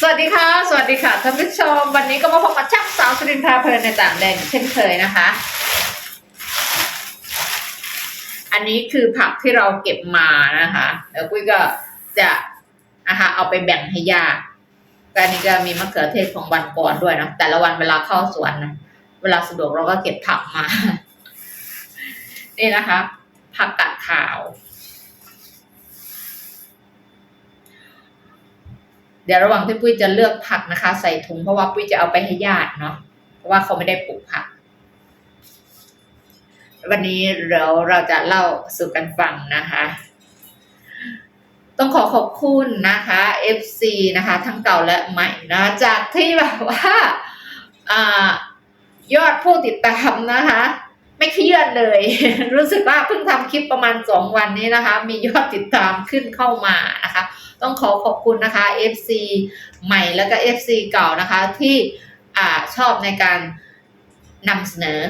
สวัสดีค่ะ สวัสดีค่ะท่านผู้ชม วันนี้ก็มาพบกับช่างสาวสุรินทราเพลินในต่างแดนเช่นเคยนะคะ อันนี้คือผักที่เราเก็บมานะคะแล้วกุ้ยก็จะนะคะเอาไปแบ่งให้ญาติก็อันนี้ก็มีมะเขือเทศของวันก่อนด้วยนะแต่ละวันเวลาเข้าสวนนะเวลาสะดวกเราก็เก็บผักมา นี่นะคะผักกาดขาว เดี๋ยวระหว่างที่ปุ้ยจะเลือกผักนะคะ ใส่ถุงเพราะว่าปุ้ยจะเอาไปให้ญาติเนาะเพราะว่าเขาไม่ได้ปลูกผัก วันนี้เราเราจะเล่าสู่กันฟังนะคะ ต้องขอขอบคุณนะคะ FC นะคะ ทั้งเก่าและใหม่นะจากที่แบบว่าอ่ายอดผู้ติดตามนะคะ ไม่เครียดเลย รู้สึกว่าเพิ่งทำคลิปประมาณสองวันนี้นะคะ มียอดติดตามขึ้นเข้ามานะคะ ต้องขอขอบคุณนะคะ FC ใหม่แล้วก็ FC เก่านะคะที่อชอบในการนำเสนอ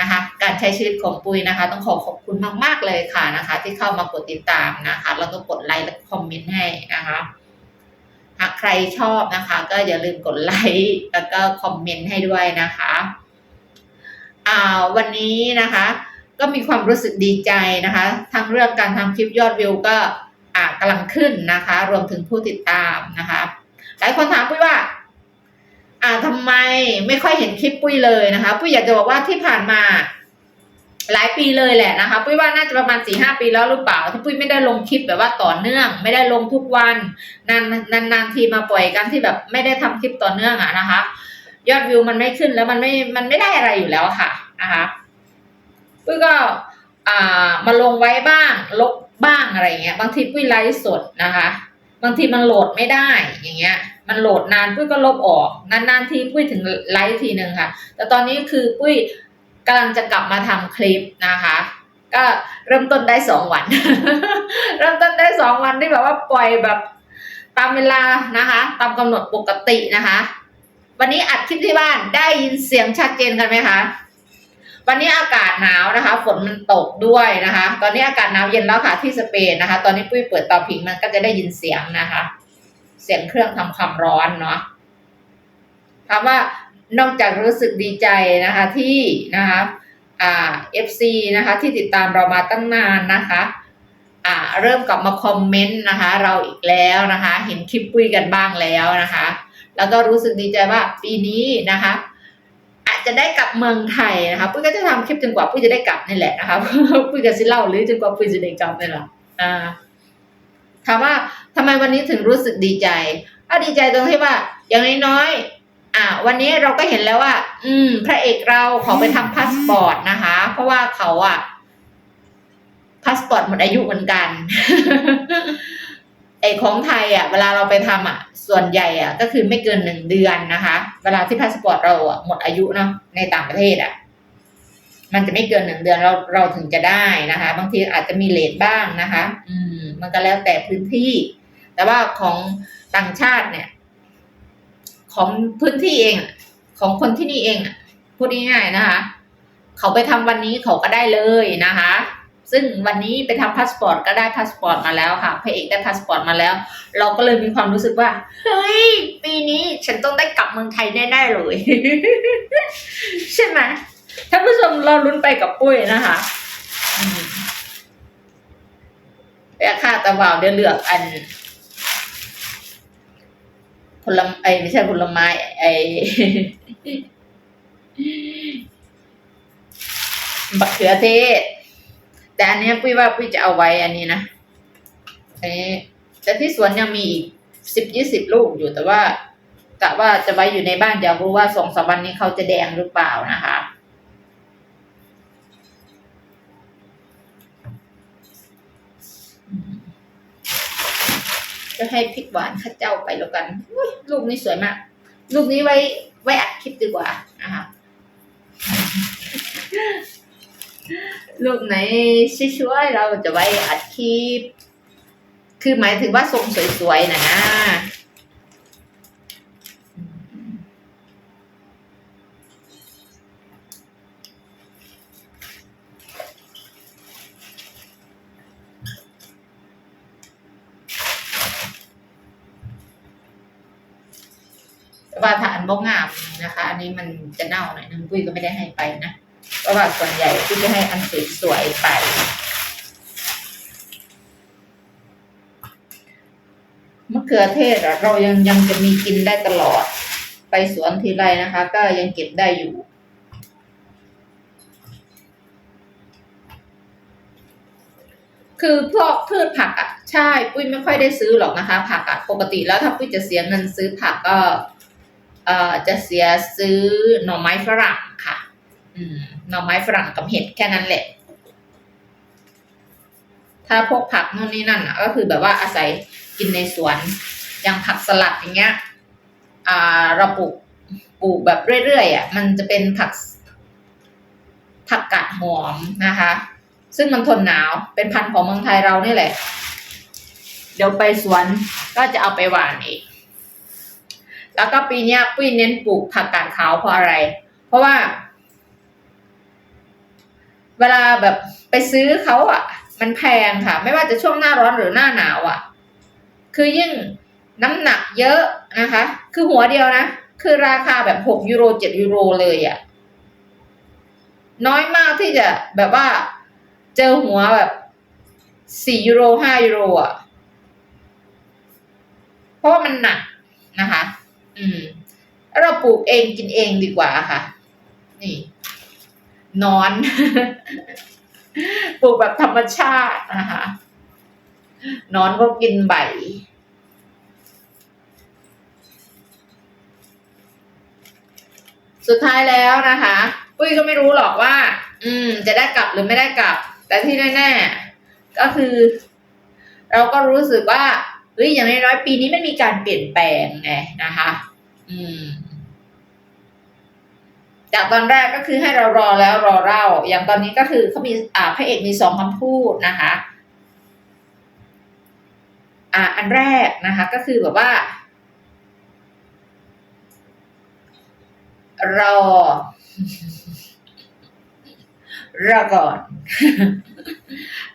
นะคะการใช้ชีวิตของปุ้ยนะคะ ต้องขอขอบคุณมากๆเลยค่ะนะคะ ที่เข้ามากดติดตามนะคะ แล้วก็กดไลค์และคอมเมนต์ให้นะคะหากใครชอบนะคะ ก็อย่าลืมกดไลค์แล้วก็คอมเมนต์ให้ด้วยนะคะ วันนี้นะคะ ก็มีความรู้สึกดีใจนะคะ ทั้งเรื่องการทำคลิปยอดวิวก็อ่ากำลังขึ้นนะคะ รวมถึงผู้ติดตามนะคะ หลายคนถามปุ้ยว่าอ่าทำไมไม่ค่อยเห็นคลิปปุ้ยเลยนะคะ ปุ้ยอยากจะบอกว่าที่ผ่านมา หลายปีเลยแหละนะคะ ปุ้ยว่าน่าจะประมาณสี่ห้าปีแล้วหรือเปล่า ที่ปุ้ยไม่ได้ลงคลิปแบบว่าต่อเนื่อง ไม่ได้ลงทุกวันนานนานนานทีมาปล่อยกันที่แบบไม่ได้ทำคลิปต่อเนื่องอะนะคะ ยอดวิวมันไม่ขึ้นแล้วมันไม่มันไม่ได้อะไรอยู่แล้วค่ะนะคะปุ้ยก็อ่ามาลงไว้บ้าง ลบบ้างอะไรเงี้ย บางทีปุ้ยไลฟ์สดนะคะ บางทีมันโหลดไม่ได้อย่างเงี้ย มันโหลดนานปุ้ยก็ลบออกนานๆทีปุ้ยถึงไลฟ์ทีหนึ่งค่ะ แต่ตอนนี้คือปุ้ยกำลังจะกลับมาทำคลิปนะคะก็เริ่มต้นได้สองวัน เริ่มต้นได้สองวันที่แบบว่าปล่อยแบบตามเวลานะคะ ตามกำหนดปกตินะคะ วันนี้อัดคลิปที่บ้านได้ยินเสียงชัดเจนกันไหมคะ วันนี้อากาศหนาวนะคะ ฝนมันตกด้วยนะคะ ตอนนี้อากาศหนาวเย็นแล้วค่ะที่สเปนนะคะ ตอนนี้ปุ้ยเปิดเตาผิงมันก็จะได้ยินเสียงนะคะ เสียงเครื่องทำความร้อนเนาะถามว่านอกจากรู้สึกดีใจนะคะที่นะคะอ่า FC นะคะ ที่ติดตามเรามาตั้งนานนะคะอ่าเริ่มกลับมาคอมเมนต์นะคะ เราอีกแล้วนะคะ เห็นคลิปปุ้ยกันบ้างแล้วนะคะ แล้วก็รู้สึกดีใจว่าปีนี้นะคะ อาจจะได้กลับเมืองไทยนะคะปุ้ยก็จะทำคลิปจนกว่าปุ้ยจะได้กลับนี่แหละนะคะปุ้ยก็สิเล่าหรือจนกว่าปุ้ยจะได้กลับนี่แหละอ่าถามว่าทำไมวันนี้ถึงรู้สึกดีใจก็ดีใจตรงที่ว่า อย่างน้อยๆอ่า วันนี้เราก็เห็นแล้วว่า อืม พระเอกเราขอไปทำพาสปอร์ตนะคะ เพราะว่าเขาอะพาสปอร์ตหมดอายุเหมือนกัน ไอของไทยอะเวลาเราไปทำอะส่วนใหญ่อะก็คือไม่เกินหนึ่งเดือนนะคะ เวลาที่พาสปอร์ตเราอะหมดอายุเนาะในต่างประเทศอะมันจะไม่เกินหนึ่งเดือนเราเราถึงจะได้นะคะ บางทีอาจจะมีเลทบ้างนะคะ อืม มันก็แล้วแต่พื้นที่ แต่ว่าของต่างชาติเนี่ย ของพื้นที่เอง ของคนที่นี่เองพูดง่ายๆนะคะ เขาไปทำวันนี้เขาก็ได้เลยนะคะ ซึ่งวันนี้ไปทำพาสปอร์ตก็ได้พาสปอร์ตมาแล้วค่ะพระเอกได้พาสปอร์ตมาแล้ว เราก็เลยมีความรู้สึกว่า เฮ้ย ปีนี้ฉันต้องได้กลับเมืองไทยแน่ๆเลย ใช่ไหมท่านผู้ชมเราลุ้นไปกับปุ้ยนะคะแต่ค่าตะวาวเดี๋ยวเลือกอันผลไม้ไม่ใช่ผลไม้ไอบักเขือเทศ แต่อันเนี้ยปุ้ยว่าปุ้ยจะเอาไว้อันนี้นะอันนี้แต่ที่สวนยังมีอีกสิบยี่สิบลูกอยู่แต่ว่ากะว่าจะไว้อยู่ในบ้านอยากรู้ว่าสองสามวันนี้เขาจะแดงหรือเปล่านะคะ จะให้พริกหวานข้าเจ้าไปแล้วกันลูกนี้สวยมาก ลูกนี้ไว้ไว้อัดคลิปดีกว่านะคะ ลูกไหนช่วยๆเราจะไว้อัดคลิป คือหมายถึงว่าทรงสวยๆนะนะว่าถ้าอันบ่งามนะคะ อันนี้มันจะเน่าหน่อยนึงปุ้ยก็ไม่ได้ให้ไปนะ เพราะว่าส่วนใหญ่ปุ้ยจะให้อันสวยๆไปมะเขือเทศเรายังยังจะมีกินได้ตลอด ไปสวนทีไรนะคะ ก็ยังเก็บได้อยู่ คือพวกพืชผักอะใช่ปุ้ยไม่ค่อยได้ซื้อหรอกนะคะ ผักอะปกติแล้วถ้าปุ้ยจะเสียเงินซื้อผักก็เอ่อจะเสียซื้อหน่อไม้ฝรั่งค่ะ หน่อไม้ฝรั่งกับเห็ดแค่นั้นแหละ ถ้าพวกผักนู่นนี่นั่นก็คือแบบว่าอาศัยกินในสวน อย่างผักสลัดอย่างเงี้ย อ่าเราปลูกปลูกแบบเรื่อยๆอะ มันจะเป็นผัก ผักกาดหอมนะคะ ซึ่งมันทนหนาว เป็นพันธุ์ของเมืองไทยเรานี่แหละ เดี๋ยวไปสวนก็จะเอาไปหวานอีกแล้วก็ปีนี้ปุ้ยเน้นปลูกผักกาดขาวเพราะอะไร เพราะว่า เวลาแบบไปซื้อเขาอะ มันแพงค่ะ ไม่ว่าจะช่วงหน้าร้อนหรือหน้าหนาวอะ คือยิ่งน้ำหนักเยอะนะคะ คือหัวเดียวนะ คือราคาแบบหกยูโรเจ็ดยูโรเลยอะ น้อยมากที่จะแบบว่าเจอหัวแบบสี่ยูโรห้ายูโรอะ เพราะว่ามันหนักนะคะ อืม เราปลูกเองกินเองดีกว่าค่ะ นี่ นอน ปลูกแบบธรรมชาตินะคะนอนก็กินใบ สุดท้ายแล้วนะคะปุ้ยก็ไม่รู้หรอกว่า อืม จะได้กลับหรือไม่ได้กลับ แต่ที่แน่ๆก็คือ เราก็รู้สึกว่าเฮ้ยอย่างน้อยๆปีนี้มันมีการเปลี่ยนแปลงไงนะคะ อืม จากตอนแรกก็คือให้เรารอแล้วรอเล่า อย่างตอนนี้ก็คือเขามีอ่าพระเอกมีสองคำพูดนะคะอ่าอันแรกนะคะก็คือแบบว่า รอ รอก่อน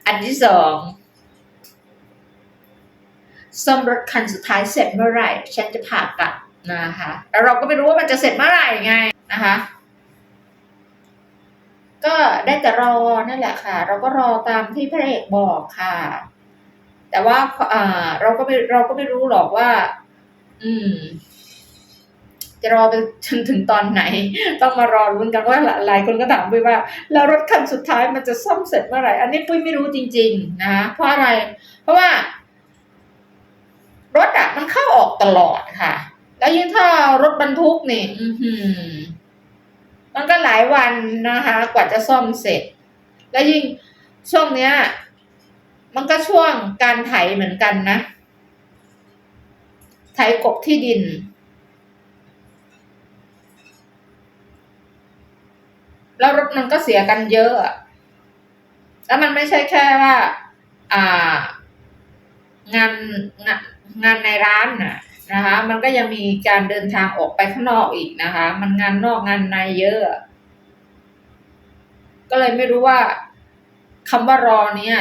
อันที่สองซ่อมรถคันสุดท้ายเสร็จเมื่อไหร่ ฉันจะผ่ากลับนะคะแล้วเราก็ไม่รู้ว่ามันจะเสร็จเมื่อไหร่ไงนะคะ ก็ได้แต่รอนั่นแหละค่ะ เราก็รอตามที่พระเอกบอกค่ะ แต่ว่าอ่าเราก็ไม่เราก็ไม่รู้หรอกว่า อืม จะรอไปจนถึงตอนไหน ต้องมารอรุ้นกันว่าหลายคนก็ถามปุ้ยว่า แล้วรถคันสุดท้ายมันจะซ่อมเสร็จเมื่อไหร่ อันนี้ปุ้ยไม่รู้จริง ๆ นะคะเพราะอะไร เพราะว่า รถอะมันเข้าออกตลอดค่ะ แล้วยิ่งถ้ารถบรรทุกนี่ อือหือ มันก็หลายวันนะคะ กว่าจะซ่อมเสร็จ แล้วยิ่งช่วงเนี้ย มันก็ช่วงการไถเหมือนกันนะ ไถกบที่ดิน แล้วรถมันก็เสียกันเยอะ แล้วมันไม่ใช่แค่ว่า อ่างานงานงานในร้านน่ะ นะคะ มันก็ยังมีการเดินทางออกไปข้างนอกอีกนะคะ มันงานนอกงานในเยอะ ก็เลยไม่รู้ว่าคำว่ารอเนี่ย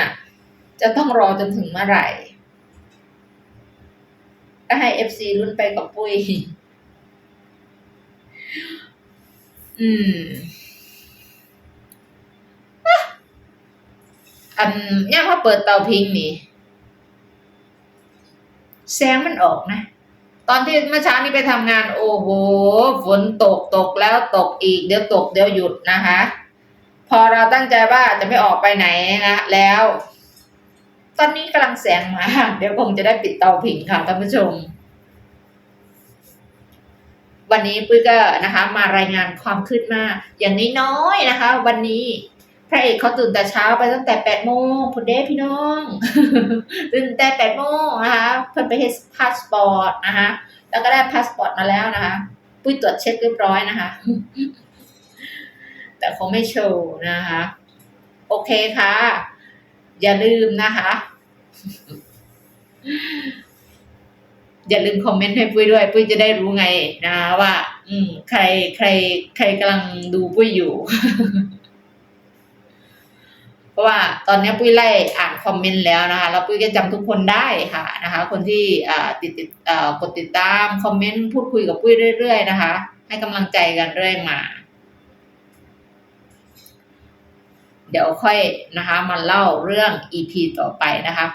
จะต้องรอจนถึงเมื่อไหร่ ก็ให้เอฟซีรุ่นไปกับปุ้ย อืมอันเนี่ยพอเปิดเตาพิงนี่แสงมันออกนะ ตอนที่เมื่อเช้านี้ไปทำงานโอ้โหฝนตกตกแล้วตกอีกเดี๋ยวตกเดี๋ยวหยุดนะคะ พอเราตั้งใจว่าจะไม่ออกไปไหนนะแล้ว ตอนนี้กำลังแสงมา เดี๋ยวคงจะได้ปิดเตาผิงค่ะท่านผู้ชม วันนี้ปุ้ยก็นะคะ มารายงานความคืบหน้าอย่างน้อยๆนะคะ วันนี้ พระเอกเขาตื่นแต่เช้าไปตั้งแต่แปดโมงพุดเด้พี่น้องตื่นแต่แปดโมงนะคะเพิ่นไปเฮ็ดพาสปอร์ตนะคะแล้วก็ได้พาสปอร์ตมาแล้วนะคะปุ้ยตรวจเช็คเรียบร้อยนะคะ แต่คงไม่โชว์นะคะ โอเคค่ะ อย่าลืมนะคะ อย่าลืมคอมเมนต์ให้ปุ้ยด้วย ปุ้ยจะได้รู้ไงนะคะว่า อืม ใครใคร ใครกำลังดูปุ้ยอยู่ ราะว่าตอนนี้ปุ้ยไล่อ่านคอมเมนต์แล้วนะคะแล้วปุ้ยก็จำทุกคนได้ค่ะนะคะ คนที่ติดติดกดติดตามคอมเมนต์พูดคุยกับปุ้ยเรื่อยๆนะคะ ให้กำลังใจกันเรื่อยมา เดี๋ยวค่อยนะคะมาเล่าเรื่อง EP ต่อไปนะคะ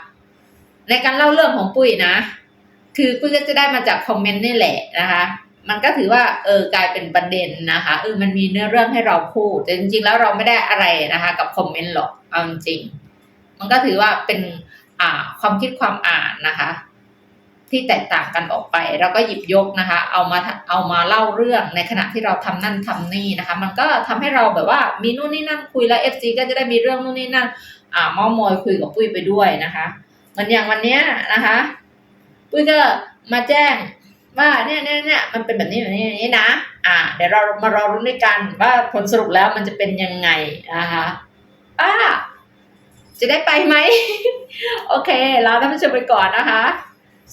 ในการเล่าเรื่องของปุ้ยนะ คือปุ้ยก็จะได้มาจากคอมเมนต์นี่แหละนะคะ มันก็ถือว่าเออกลายเป็นประเด็นนะคะเออมันมีเนื้อเรื่องให้เราพูด แต่จริงๆแล้วเราไม่ได้อะไรนะคะ กับคอมเมนต์หรอกเอาจริงมันก็ถือว่าเป็นอ่าความคิดความอ่านนะคะ ที่แตกต่างกันออกไป เราก็หยิบยกนะคะ เอามาเอามาเล่าเรื่องในขณะที่เราทำนั่นทำนี่นะคะ มันก็ทำให้เราแบบว่ามีนู่นนี่นั่นคุยแล้วเอฟซีก็จะได้มีเรื่องนู่นนี่นั่นอ่าเมอมอยคุยกับปุ้ยไปด้วยนะคะเหมือนอย่างวันเนี้ยนะคะ ปุ้ยก็มาแจ้ง ว่าเนี่ยเนี่ยเนี่ยมันเป็นแบบนี้แบบนี้แบบนี้นะ อ่า เดี๋ยวเรามารอรุ้นด้วยกันว่าผลสรุปแล้วมันจะเป็นยังไงนะคะอ่าจะได้ไปไหม โอเค เราท่านผู้ชมไปก่อนนะคะ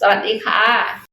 สวัสดีค่ะ